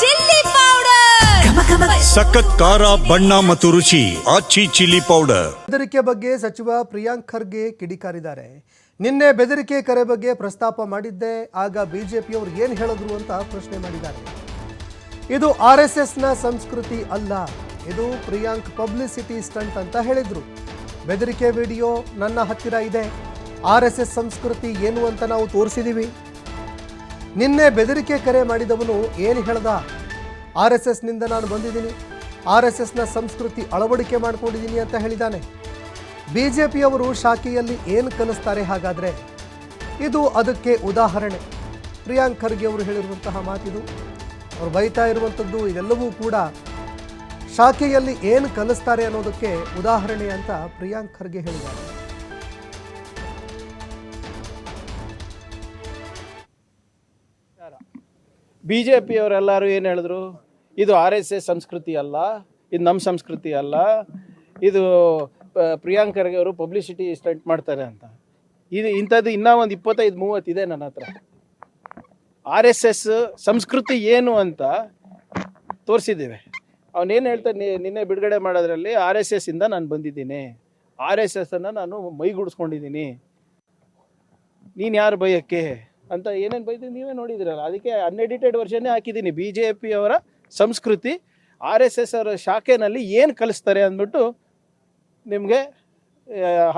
Chilli powder. ಸಖತ್ ಖಾರ ಬಣ್ಣ ಮತ್ತು ರುಚಿ ಆಚಿ ಚಿಲ್ಲಿ ಪೌಡರ್. ಬೆದರಿಕೆ ಬಗ್ಗೆ ಸಚಿವ ಪ್ರಿಯಾಂಕ್ ಖರ್ಗೆ ಕಿಡಿಕಾರಿದ್ದಾರೆ. ನಿನ್ನೆ ಬೆದರಿಕೆ ಕರೆ ಬಗ್ಗೆ ಪ್ರಸ್ತಾಪ ಮಾಡಿದ್ದೆ ಆಗ ಬಿಜೆಪಿಯವರು ಏನು ಹೇಳಿದ್ರು ಅಂತ ಪ್ರಶ್ನೆ ಮಾಡಿದ್ದಾರೆ. ಇದು ಆರ್ ಎಸ್ ಎಸ್ನ ಸಂಸ್ಕೃತಿ ಅಲ್ಲ ಇದು ಪ್ರಿಯಾಂಕ್ ಪಬ್ಲಿಸಿಟಿ ಸ್ಟಂಟ್ ಅಂತ ಹೇಳಿದ್ರು. ಬೆದರಿಕೆ ವಿಡಿಯೋ ನನ್ನ ಹತ್ತಿರ ಇದೆ. ಆರ್ ಎಸ್ ಎಸ್ ಸಂಸ್ಕೃತಿ ಏನು ಅಂತ ನಾವು ತೋರಿಸಿದ್ದೀವಿ ನಿನ್ನೆ ಬೆದರಿಕೆ ಕರೆ ಮಾಡಿದವನು ಏನು ಹೇಳ್ದ? ಆರ್ ಎಸ್ ಎಸ್ನಿಂದ ನಾನು ಬಂದಿದ್ದೀನಿ. ಆರ್ ಎಸ್ ಎಸ್ನ ಸಂಸ್ಕೃತಿ ಅಳವಡಿಕೆ ಮಾಡ್ಕೊಂಡಿದ್ದೀನಿ ಅಂತ ಹೇಳಿದ್ದಾನೆ ಬಿ ಜೆ ಪಿಯವರು ಶಾಖೆಯಲ್ಲಿ ಏನು ಕಲಿಸ್ತಾರೆ ಹಾಗಾದರೆ? ಇದು ಅದಕ್ಕೆ ಉದಾಹರಣೆ. ಪ್ರಿಯಾಂಕ್ ಖರ್ಗೆ ಅವರು ಹೇಳಿರುವಂತಹ ಮಾತಿದು, ಅವರು ಬೈತಾ ಇರುವಂಥದ್ದು ಇದೆಲ್ಲವೂ ಕೂಡ ಶಾಖೆಯಲ್ಲಿ ಏನು ಕಲಿಸ್ತಾರೆ ಅನ್ನೋದಕ್ಕೆ ಉದಾಹರಣೆ ಅಂತ ಪ್ರಿಯಾಂಕ್ ಖರ್ಗೆ ಹೇಳಿದ್ದಾರೆ. ಬಿ ಜೆ ಪಿಯವರೆಲ್ಲರೂ ಏನು ಹೇಳಿದ್ರು? ಇದು ಆರ್ ಎಸ್ ಎಸ್ ಸಂಸ್ಕೃತಿ ಅಲ್ಲ, ಇದು ನಮ್ಮ ಸಂಸ್ಕೃತಿ ಅಲ್ಲ, ಇದು ಪ್ರಿಯಾಂಕ್ ಖರ್ಗೆ ಅವರು ಪಬ್ಲಿಸಿಟಿ ಸ್ಟಂಟ್ ಮಾಡ್ತಾರೆ ಅಂತ. ಇದು ಇಂಥದ್ದು ಇನ್ನೂ ಒಂದು ಇಪ್ಪತ್ತೈದು ಮೂವತ್ತಿದೆ ನನ್ನ ಹತ್ರ. ಆರ್ ಎಸ್ ಎಸ್ ಸಂಸ್ಕೃತಿ ಏನು ಅಂತ ತೋರಿಸಿದ್ದೇವೆ. ಅವನೇನು ಹೇಳ್ತಾನೆ ನಿನ್ನೆ ಬಿಡುಗಡೆ ಮಾಡೋದ್ರಲ್ಲಿ ಆರ್ ಎಸ್ ಎಸ್ ಇಂದ ನಾನು ಬಂದಿದ್ದೀನಿ. ಆರ್ ಎಸ್ ಎಸ್ ಅನ್ನು ನಾನು ಮೈಗೂಡಿಸ್ಕೊಂಡಿದ್ದೀನಿ. ನೀನು ಯಾರು ಬೈಯಕ್ಕೆ ಅಂತ ಏನೇನು ಬೈದಿದ್ದು ನೀವೇ ನೋಡಿದಿರಲ್ಲ. ಅದಕ್ಕೆ ಅನ್ಎಡಿಟೆಡ್ ವರ್ಷನ್ನೇ ಹಾಕಿದ್ದೀನಿ ಬಿ ಜೆ ಪಿಯವರ ಸಂಸ್ಕೃತಿ ಆರ್ ಎಸ್ ಎಸ್ ಅವರ ಶಾಖೆನಲ್ಲಿ ಏನು ಕಲಿಸ್ತಾರೆ ಅಂದ್ಬಿಟ್ಟು ನಿಮಗೆ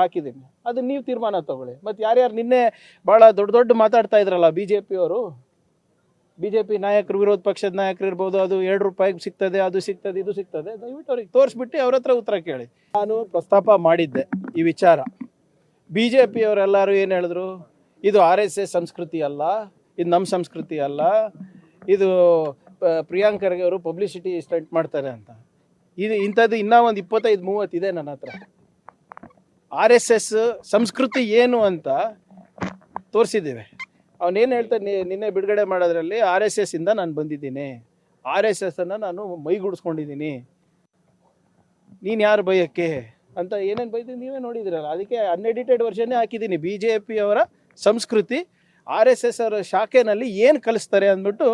ಹಾಕಿದ್ದೀನಿ ಅದು ನೀವು ತೀರ್ಮಾನ ತಗೊಳ್ಳಿ. ಮತ್ತು ಯಾರ್ಯಾರು ನಿನ್ನೆ ಭಾಳ ದೊಡ್ಡ ದೊಡ್ಡ ಮಾತಾಡ್ತಾ ಇದ್ರಲ್ಲ ಬಿ ಜೆ ಪಿಯವರು ಬಿ ಜೆ ಪಿ ನಾಯಕರು, ವಿರೋಧ ಪಕ್ಷದ ನಾಯಕರು ಇರ್ಬೋದು, ಅದು ಎರಡು ರೂಪಾಯಿಗೆ ಸಿಗ್ತದೆ, ಅದು ಸಿಗ್ತದೆ, ಇದು ಸಿಗ್ತದೆ, ದಯವಿಟ್ಟು ಅವ್ರಿಗೆ ತೋರಿಸ್ಬಿಟ್ಟು ಅವ್ರ ಹತ್ರ ಉತ್ತರ ಕೇಳಿ. ನಾನು ಪ್ರಸ್ತಾಪ ಮಾಡಿದ್ದೆ ಈ ವಿಚಾರ. ಬಿ ಜೆ ಪಿಯವರೆಲ್ಲರೂ ಏನು ಹೇಳಿದ್ರು? ಇದು ಆರ್ ಎಸ್ ಎಸ್ ಸಂಸ್ಕೃತಿ ಅಲ್ಲ, ಇದು ನಮ್ಮ ಸಂಸ್ಕೃತಿ ಅಲ್ಲ, ಇದು ಪ್ರಿಯಾಂಕ್ ಅವರು ಪಬ್ಲಿಸಿಟಿ ಸ್ಟಂಟ್ ಮಾಡ್ತಾರೆ ಅಂತ. ಇದು ಇಂಥದ್ದು ಇನ್ನೂ ಒಂದು ಇಪ್ಪತ್ತೈದು ಮೂವತ್ತಿದೆ ನನ್ನ ಹತ್ರ. ಆರ್ ಎಸ್ ಎಸ್ ಸಂಸ್ಕೃತಿ ಏನು ಅಂತ ತೋರಿಸಿದ್ದೇವೆ. ಅವನೇನು ಹೇಳ್ತಾನೆ ನಿನ್ನೆ ಬಿಡುಗಡೆ ಮಾಡೋದ್ರಲ್ಲಿ ಆರ್ ಎಸ್ ಎಸ್ ಇಂದ ನಾನು ಬಂದಿದ್ದೀನಿ. ಆರ್ ಎಸ್ ಎಸ್ ಅನ್ನು ನಾನು ಮೈಗೂಡಿಸ್ಕೊಂಡಿದ್ದೀನಿ. ನೀನು ಯಾರು ಬೈಯಕ್ಕೆ? ಅಂತ ಏನೇನು ಬೈದಿದ್ದು ನೀವೇ ನೋಡಿದಿರಲ್ಲ, ಅದಕ್ಕೆ ಅನ್ಎಡಿಟೆಡ್ ವರ್ಷನ್ನೇ ಹಾಕಿದ್ದೀನಿ. ಬಿ ಜೆ ಪಿಯವರ ಸಂಸ್ಕೃತಿ ಆರ್ ಎಸ್ ಎಸ್ ಅವರ ಶಾಖೆನಲ್ಲಿ ಏನು ಕಲಿಸ್ತಾರೆ ಅಂದ್ಬಿಟ್ಟು